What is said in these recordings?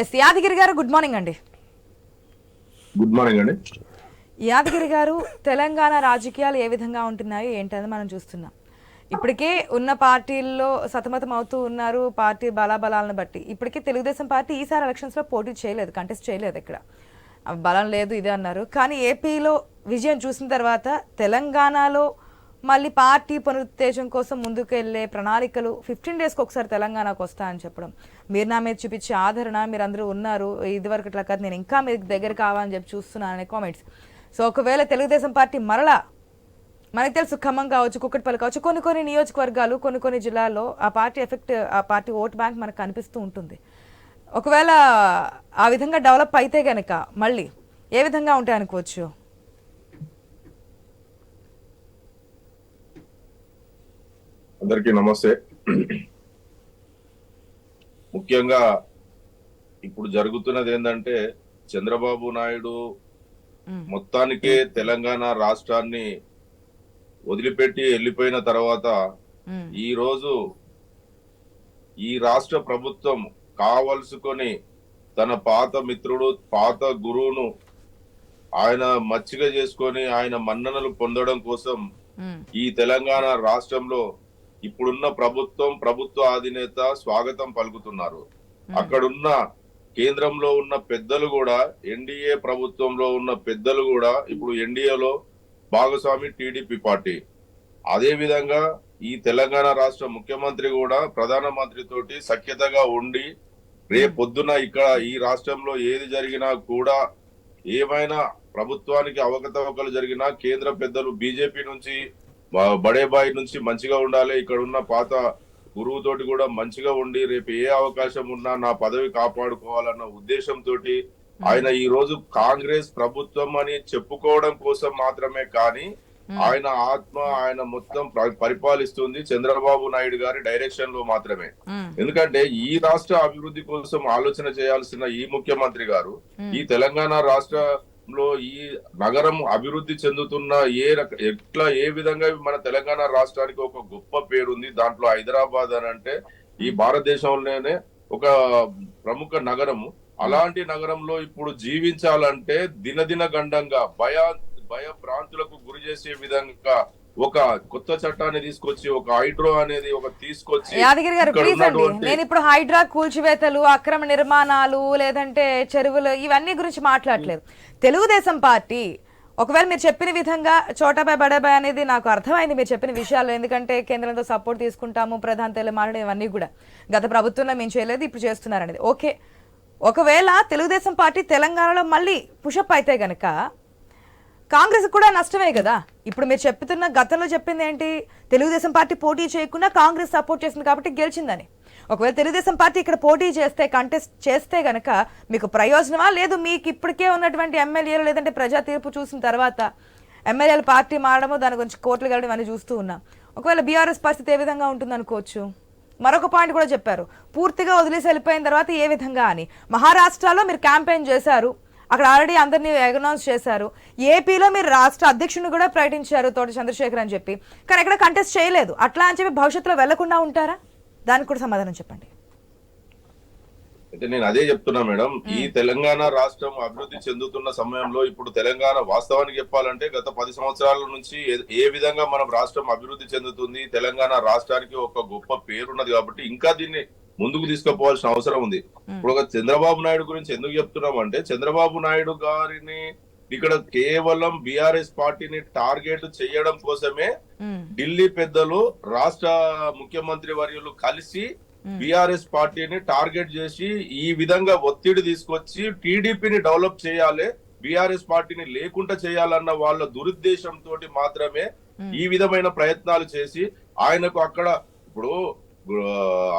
Yes Yadagiri garu good morning అండి. Good morning అండి. యాదగిరి గారు తెలంగాణ రాజకీయాలు ఏ విధంగా ఉంటున్నాయో ఏంటని మనం చూస్తున్నాం. ఇప్పటికే ఉన్న పార్టీల్లో సతమతం అవుతూ ఉన్నారు పార్టీ బలాబలాలను బట్టి. ఇప్పటికే తెలుగుదేశం పార్టీ ఈసారి ఎలక్షన్స్లో పోటీ చేయలేదు కంటెస్ట్ చేయలేదు ఇక్కడ. బలం లేదు ఇదే అన్నారు. కానీ ఏపీలో విజయం చూసిన తర్వాత తెలంగాణలో మళ్ళీ పార్టీ పునరుత్తేజం కోసం ముందుకెళ్ళే ప్రణాళికలు ఫిఫ్టీన్ డేస్కి ఒకసారి తెలంగాణకు వస్తా అని చెప్పడం. మీరు నా మీద చూపించే ఆదరణ మీరు అందరూ ఉన్నారు. ఇదివరకు ఇట్లా కాదు నేను ఇంకా మీ దగ్గర కావాలని చెప్పి చూస్తున్నాను అనే కామెంట్స్ సో ఒకవేళ తెలుగుదేశం పార్టీ మరలా మనకు తెలుసు ఖమ్మం కావచ్చు కుక్కటిపల్లి కావచ్చు కొన్ని కొన్ని నియోజకవర్గాలు కొన్ని కొన్ని జిల్లాల్లో ఆ పార్టీ ఎఫెక్ట్ ఆ పార్టీ ఓట్ బ్యాంక్ మనకు కనిపిస్తూ ఉంటుంది. ఒకవేళ ఆ విధంగా డెవలప్ అయితే కనుక మళ్ళీ ఏ విధంగా ఉంటాయి అనుకోవచ్చు అందరికీ నమస్తే ముఖ్యంగా ఇప్పుడు జరుగుతున్నది ఏంటంటే చంద్రబాబు నాయుడు. మొత్తానికే తెలంగాణ రాష్ట్రాన్ని వదిలిపెట్టి వెళ్ళిపోయిన తర్వాత. ఈ రోజు ఈ రాష్ట్ర ప్రభుత్వం కావలసుకొని తన పాత మిత్రుడు పాత గురువును ఆయన మచ్చిక చేసుకొని ఆయన మన్ననలు పొందడం కోసం. ఈ తెలంగాణ రాష్ట్రంలో ఇప్పుడున్న ప్రభుత్వం ప్రభుత్వ అధినేత స్వాగతం పలుకుతున్నారు. అక్కడున్న కేంద్రంలో ఉన్న పెద్దలు కూడా ఎన్డీఏ ప్రభుత్వంలో ఉన్న పెద్దలు కూడా ఇప్పుడు ఎన్డీఏలో భాగస్వామి టీడీపీ పార్టీ. అదే విధంగా ఈ తెలంగాణ రాష్ట్ర ముఖ్యమంత్రి కూడా ప్రధాన మంత్రి తోటి సఖ్యతగా ఉండి రేపు పొద్దున ఇక్కడ ఈ రాష్ట్రంలో ఏది జరిగినా కూడా ఏమైనా ప్రభుత్వానికి అవకతవకలు జరిగినా కేంద్ర పెద్దలు బీజేపీ నుంచి బ- బడేబాయి నుంచి మంచిగా ఉండాలి. ఇక్కడ ఉన్న పాత గురువు తోటి కూడా మంచిగా ఉండి రేపు ఏ అవకాశం ఉన్నా నా పదవి కాపాడుకోవాలన్న ఉద్దేశంతో ఆయన ఈ రోజు కాంగ్రెస్ ప్రభుత్వం అని చెప్పుకోవడం కోసం మాత్రమే కానీ ఆయన ఆత్మ ఆయన మొత్తం ప్ర- పరిపాలిస్తుంది చంద్రబాబు నాయుడు గారి డైరెక్షన్లో మాత్రమే. ఎందుకంటే ఈ రాష్ట్ర అభివృద్ధి కోసం ఆలోచన చేయాల్సిన ఈ ముఖ్యమంత్రి గారు ఈ తెలంగాణ లో ఈ నగరం అభివృద్ధి చెందుతున్న ఏ రక ఎట్లా ఏ విధంగా మన తెలంగాణ రాష్ట్రానికి ఒక గొప్ప పేరుంది దాంట్లో హైదరాబాద్ అని అంటే ఈ భారతదేశంలోనే ఒక ప్రముఖ నగరము. అలాంటి నగరంలో ఇప్పుడు జీవించాలంటే దినదిన గండంగా భయ భయ భ్రాంతులకు గురి చేసే విధంగా ఒక కొత్త చట్టాన్ని తీసుకొచ్చి ఒక హైడ్రో అనేది ఒక తీసుకొచ్చి యాదగిరి గారు ప్లీజ్ అండి. నేను ఇప్పుడు హైడ్రా కూల్చివేతలు అక్రమ నిర్మాణాలు లేదంటే చెరువులు ఇవన్నీ గురించి మాట్లాడలేదు. తెలుగుదేశం పార్టీ ఒకవేళ మీరు చెప్పిన విధంగా చోటాబాయ్ బడాబాయ్ అనేది నాకు అర్థమైంది మీరు చెప్పిన విషయాలు ఎందుకంటే కేంద్రంతో సపోర్ట్ తీసుకుంటాము ప్రధాన తెలు మారడం ఇవన్నీ కూడా. గత ప్రభుత్వంలో మేము చేయలేదు ఇప్పుడు చేస్తున్నారు అనేది ఓకే. ఒకవేళ తెలుగుదేశం పార్టీ తెలంగాణలో మళ్ళీ పుషప్ అయితే గనక కాంగ్రెస్ కూడా నష్టమే కదా? ఇప్పుడు మీరు చెప్తున్న గతంలో చెప్పింది ఏంటి? తెలుగుదేశం పార్టీ పోటీ చేయకుండా కాంగ్రెస్ సపోర్ట్ చేసింది కాబట్టి గెలిచిందని. ఒకవేళ తెలుగుదేశం పార్టీ ఇక్కడ పోటీ చేస్తే కంటెస్ట్ చేస్తే గనక మీకు ప్రయోజనమా? లేదు మీకు ఇప్పటికే ఉన్నటువంటి ఎమ్మెల్యేలు లేదంటే ప్రజా తీర్పు చూసిన తర్వాత ఎమ్మెల్యేలు పార్టీ మారడము దాని గురించి కోర్టులు గెలడం అని చూస్తూ ఉన్నాం. ఒకవేళ బీఆర్ఎస్ పరిస్థితి ఏ విధంగా ఉంటుంది అనుకోవచ్చు? మరొక పాయింట్ కూడా చెప్పారు. పూర్తిగా వదిలేసి వెళ్ళిపోయిన తర్వాత ఏ విధంగా అని. మహారాష్ట్రలో మీరు క్యాంపెయిన్ చేశారు. అక్కడ ఆల్రెడీ అందరినీ అనౌన్స్ చేశారు. ఏపీలో మీరు రాష్ట్ర అధ్యక్షుని కూడా ప్రకటించారు తోటి చంద్రశేఖర్ అని చెప్పి. కానీ ఎక్కడ కంటెస్ట్ చేయలేదు. అట్లా అని చెప్పి భవిష్యత్తులో వెళ్ళకుండా ఉంటారా? దానికి కూడా సమాధానం చెప్పండి. అయితే నేను అదే చెప్తున్నా మేడం. ఈ తెలంగాణ రాష్ట్రం అభివృద్ధి చెందుతున్న సమయంలో ఇప్పుడు తెలంగాణ వాస్తవానికి చెప్పాలంటే గత పది సంవత్సరాల నుంచి ఏ- ఏ విధంగా మన రాష్ట్రం అభివృద్ధి చెందుతుంది తెలంగాణ రాష్ట్రానికి ఒక గొప్ప పేరున్నది కాబట్టి ఇంకా దీన్ని ముందుకు తీసుకుపోవాల్సిన అవసరం ఉంది. ఇప్పుడు ఒక చంద్రబాబు నాయుడు గురించి ఎందుకు చెప్తున్నాం అంటే చంద్రబాబు నాయుడు గారిని ఇక్కడ కేవలం బిఆర్ఎస్ పార్టీని టార్గెట్ చేయడం కోసమే ఢిల్లీ పెద్దలు రాష్ట్ర ముఖ్యమంత్రి వర్యులు కలిసి బిఆర్ఎస్ పార్టీని టార్గెట్ చేసి ఈ విధంగా ఒత్తిడి తీసుకొచ్చి టీడీపీని డెవలప్ చేయాలి బిఆర్ఎస్ పార్టీని లేకుండా చేయాలన్న వాళ్ళ దురుద్దేశంతో మాత్రమే ఈ విధమైన ప్రయత్నాలు చేసి ఆయనకు అక్కడ ఇప్పుడు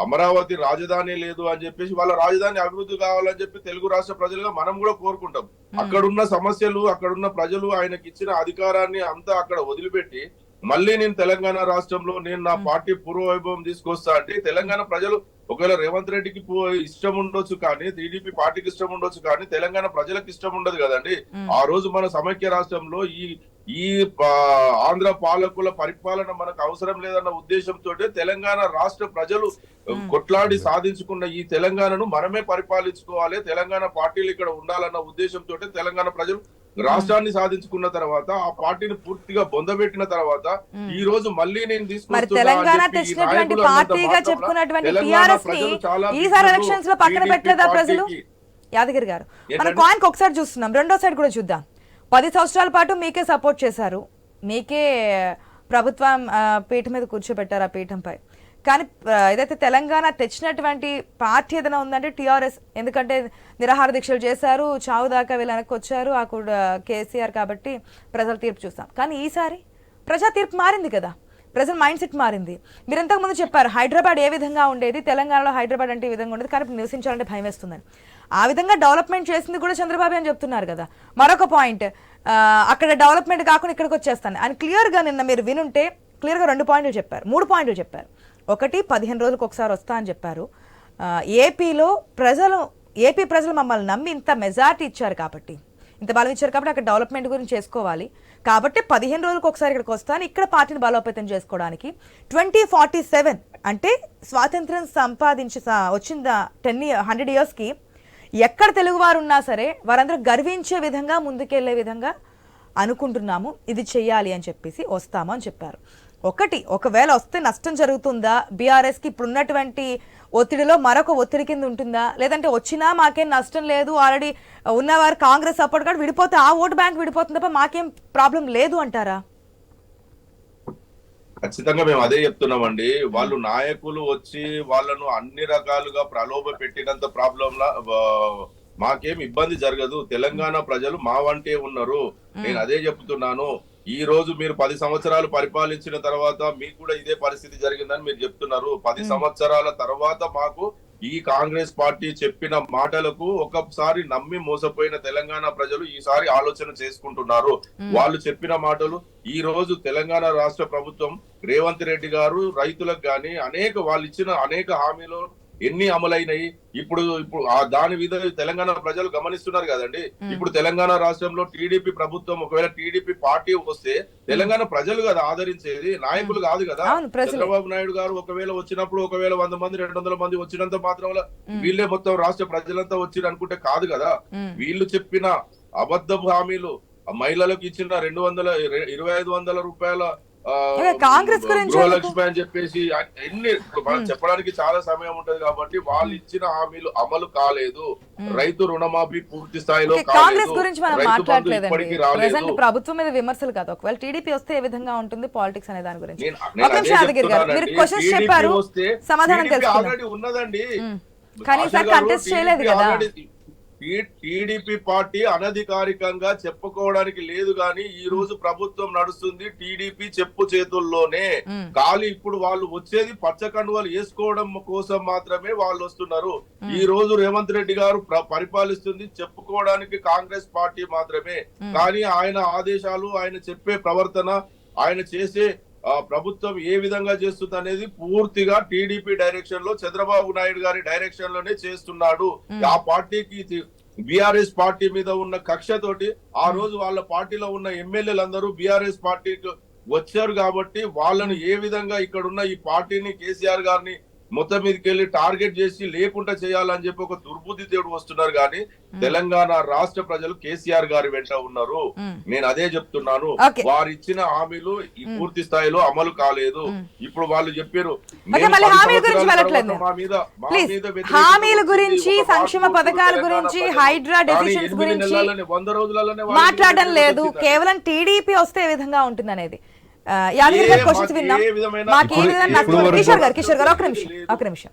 అమరావతి రాజధాని లేదు అని చెప్పేసి వాళ్ళ రాజధాని అభివృద్ధి కావాలని చెప్పి తెలుగు రాష్ట్ర ప్రజలుగా మనం కూడా కోరుకుంటాం. అక్కడున్న సమస్యలు అక్కడున్న ప్రజలు ఆయనకి ఇచ్చిన అధికారాన్ని అంతా అక్కడ వదిలిపెట్టి మళ్ళీ నేను తెలంగాణ రాష్ట్రంలో నేను నా పార్టీ పూర్వ వైభవం తీసుకొస్తా అంటే తెలంగాణ ప్రజలు ఒకవేళ రేవంత్ రెడ్డికి ఇష్టం ఉండొచ్చు కానీ టీడీపీ పార్టీకి ఇష్టం ఉండొచ్చు కానీ తెలంగాణ ప్రజలకు ఇష్టం ఉండదు కదండి. ఆ రోజు మన సమైక్య రాష్ట్రంలో ఈ ఈ ఆంధ్ర పాలకుల పరిపాలన మనకు అవసరం లేదన్న ఉద్దేశంతో తెలంగాణ రాష్ట్ర ప్రజలు కొట్లాడి సాధించుకున్న ఈ తెలంగాణను మనమే పరిపాలించుకోవాలి తెలంగాణ పార్టీలు ఇక్కడ ఉండాలన్న ఉద్దేశంతో తెలంగాణ ప్రజలు రాష్ట్రాన్ని సాధించుకున్న తర్వాత ఆ పార్టీని పూర్తిగా బొందబెట్టిన తర్వాత ఈ రోజు మళ్ళీ నేను అని తెలంగాణ తెచ్చినటువంటి పార్టీగా చెప్పుకున్నటువంటి టిఆర్ఎస్ని ఈసారి ఎలక్షన్స్లో పక్కన పెట్టలేదా ప్రజలు. యాదగిరి గారు మన? కాయిన్ ఒకసారి చూస్తున్నాం రెండో సైడ్ కూడా చూద్దాం పది సంవత్సరాల పాటు మీకే సపోర్ట్ చేశారు మీకే ప్రభుత్వం పీఠం మీద కూర్చోబెట్టారు ఆ పీఠంపై కానీ ఏదైతే తెలంగాణ తెచ్చినటువంటి పార్టీ ఏదైనా ఉందంటే టీఆర్ఎస్. ఎందుకంటే నిరాహార దీక్షలు చేశారు చావు దాకా వీళ్ళు వెనక్కి వచ్చారు ఆ కూడా కేసీఆర్ కాబట్టి ప్రజల తీర్పు చూస్తాం కానీ ఈసారి ప్రజా తీర్పు మారింది కదా. ప్రజల మైండ్ సెట్ మారింది. మీరు ఇంతకుముందు చెప్పారు హైదరాబాద్ ఏ విధంగా ఉండేది? తెలంగాణలో హైదరాబాద్ అంటే ఈ విధంగా ఉండేది. కానీ నివసించాలంటే భయం వేస్తుందని. ఆ విధంగా డెవలప్మెంట్ చేసింది కూడా చంద్రబాబు అని చెప్తున్నారు కదా. మరొక పాయింట్ అక్కడ డెవలప్మెంట్ కాకుండా ఇక్కడికి వచ్చేస్తాను. అని క్లియర్గా నిన్న మీరు వినుంటే క్లియర్గా రెండు పాయింట్లు చెప్పారు మూడు పాయింట్లు చెప్పారు. ఒకటి పదిహేను రోజులకు ఒకసారి వస్తా అని చెప్పారు. ఏపీలో ప్రజలు ఏపీ ప్రజలు మమ్మల్ని నమ్మి ఇంత మెజార్టీ ఇచ్చారు కాబట్టి ఇంత బలం ఇచ్చారు కాబట్టి అక్కడ డెవలప్మెంట్ గురించి చేసుకోవాలి. కాబట్టి పదిహేను రోజులకు ఒకసారి ఇక్కడికి వస్తాను ఇక్కడ పార్టీని బలోపేతం చేసుకోవడానికి ట్వంటీ ఫార్టీ సెవెన్ అంటే స్వాతంత్రం సంపాదించి సా- వచ్చిన టెన్ హండ్రెడ్ ఇయర్స్కి ఎక్కడ తెలుగువారు ఉన్నా సరే వారందరూ గర్వించే విధంగా ముందుకెళ్ళే విధంగా అనుకుంటున్నాము. ఇది చేయాలి అని చెప్పేసి వస్తాము అని చెప్పారు. ఒకటి ఒకవేళ వస్తే నష్టం జరుగుతుందా? బీఆర్ఎస్కి ఇప్పుడు ఉన్నటువంటి ఒత్తిడిలో మరొక ఒత్తిడి కింద ఉంటుందా? లేదంటే వచ్చినా మాకేం నష్టం లేదు ఆల్రెడీ ఉన్నవారు కాంగ్రెస్ సపోర్ట్ కూడా విడిపోతే ఆ ఓటు బ్యాంక్ విడిపోతుంది తప్ప మాకేం ప్రాబ్లం లేదు అంటారా? ఖచ్చితంగా మేము అదే చెప్తున్నామండి. వాళ్ళు నాయకులు వచ్చి వాళ్ళను అన్ని రకాలుగా ప్రలోభ పెట్టినంత ప్రాబ్లం మాకేం ఇబ్బంది జరగదు. తెలంగాణ ప్రజలు మా వంటే ఉన్నారు. నేను అదే చెప్తున్నాను. ఈ రోజు మీరు పది సంవత్సరాలు పరిపాలించిన తర్వాత మీకు కూడా ఇదే పరిస్థితి జరిగిందని మీరు చెప్తున్నారు. పది సంవత్సరాల తర్వాత మాకు ఈ కాంగ్రెస్ పార్టీ చెప్పిన మాటలకు ఒకసారి నమ్మి మోసపోయిన తెలంగాణ ప్రజలు ఈసారి ఆలోచన చేసుకుంటున్నారు. వాళ్ళు చెప్పిన మాటలు ఈ రోజు తెలంగాణ రాష్ట్ర ప్రభుత్వం రేవంత్ రెడ్డి గారు రైతులకు గాని అనేక వాళ్ళు ఇచ్చిన అనేక హామీలు ఎన్ని అమలైనాయి? ఇప్పుడు ఇప్పుడు ఆ దాని మీద తెలంగాణ ప్రజలు గమనిస్తున్నారు కదండి. ఇప్పుడు తెలంగాణ రాష్ట్రంలో టీడీపీ ప్రభుత్వం ఒకవేళ టీడీపీ పార్టీ వస్తే తెలంగాణ ప్రజలు కదా ఆదరించేది నాయకులు కాదు కదా. చంద్రబాబు నాయుడు గారు ఒకవేళ వచ్చినప్పుడు ఒకవేళ వంద మంది రెండు వందల మంది వచ్చినంత మాత్రం వీళ్ళే మొత్తం రాష్ట్ర ప్రజలంతా వచ్చి అనుకుంటే కాదు కదా. వీళ్ళు చెప్పిన అబద్ధపు హామీలు మహిళలకు ఇచ్చిన రెండు వందల ఇర- ఇరవై ఐదు వందల రూపాయల కాంగ్రెస్ గురించి గృహలక్ష్మి అని చెప్పేసి ఎన్ని మనం చెప్పడానికి చాలా సమయం ఉంటది కాబట్టి వాళ్ళు ఇచ్చిన హామీలు అమలు కాలేదు. రైతు రుణమాఫీ పూర్తి స్థాయిలో కాంగ్రెస్ గురించి మనం మాట్లాడలేదండి. రాలేదు. ప్రభుత్వం మీద విమర్శలు కాదు. ఒకవేళ టీడీపీ వస్తే ఏ విధంగా ఉంటుంది పాలిటిక్స్ అనే దాని గురించి? మీరు. క్వశ్చన్స్ చెప్పారు. సమాధానం ఆల్రెడీ ఉన్నదండి. కానీ TDP చేయలేదు కదా. టీడీపీ పార్టీ అనధికారికంగా చెప్పుకోవడానికి లేదు కానీ ఈ రోజు ప్రభుత్వం నడుస్తుంది టీడీపీ చెప్పు చేతుల్లోనే. ఖాళీ ఇప్పుడు వాళ్ళు వచ్చేది పచ్చ కండువాలు వేసుకోవడం కోసం మాత్రమే వాళ్ళు వస్తున్నారు. ఈ రోజు రేవంత్ రెడ్డి గారు ప్ర- పరిపాలిస్తుంది చెప్పుకోవడానికి కాంగ్రెస్ పార్టీ మాత్రమే. కానీ ఆయన ఆదేశాలు ఆయన చెప్పే ప్రవర్తన ఆయన చేసే ప్రభుత్వం ఏ విధంగా చేస్తుంది అనేది పూర్తిగా టీడీపీ డైరెక్షన్లో చంద్రబాబు నాయుడు గారి డైరెక్షన్లోనే చేస్తున్నాడు ఆ పార్టీకి బీఆర్ఎస్ పార్టీ మీద ఉన్న కక్షతోటి ఆ రోజు వాళ్ళ పార్టీలో ఉన్న ఎమ్మెల్యేలందరూ బీఆర్ఎస్ పార్టీకి వచ్చారు కాబట్టి వాళ్ళను ఏ విధంగా ఇక్కడ ఉన్న ఈ పార్టీని కేసీఆర్ గారిని మొత్తం మీదకి వెళ్ళి టార్గెట్ చేసి లేకుండా చేయాలని చెప్పి ఒక దుర్బుద్ధి తోడు వస్తున్నారు కానీ తెలంగాణ రాష్ట్ర ప్రజలు కేసీఆర్ గారి వెంట ఉన్నారు. నేను అదే చెప్తున్నాను. వారు ఇచ్చిన హామీలు ఈ పూర్తి స్థాయిలో అమలు కాలేదు ఇప్పుడు వాళ్ళు చెప్పారు హామీల గురించి. గురించి సంక్షేమ పథకాల గురించి. హైడ్రా డెసిషన్స్ గురించి వంద రోజులలోనే వాళ్ళ మాట్లాడడం లేదు. కేవలం టీడీపీ వస్తే విధంగా ఉంటుంది అనేది యాదగిరి గారి క్వశ్చన్స్ విన్నాం. మాకు ఏ విధంగా కిషోర్ గారు కిషోర్ గారు ఒక నిమిషం ఒక నిమిషం.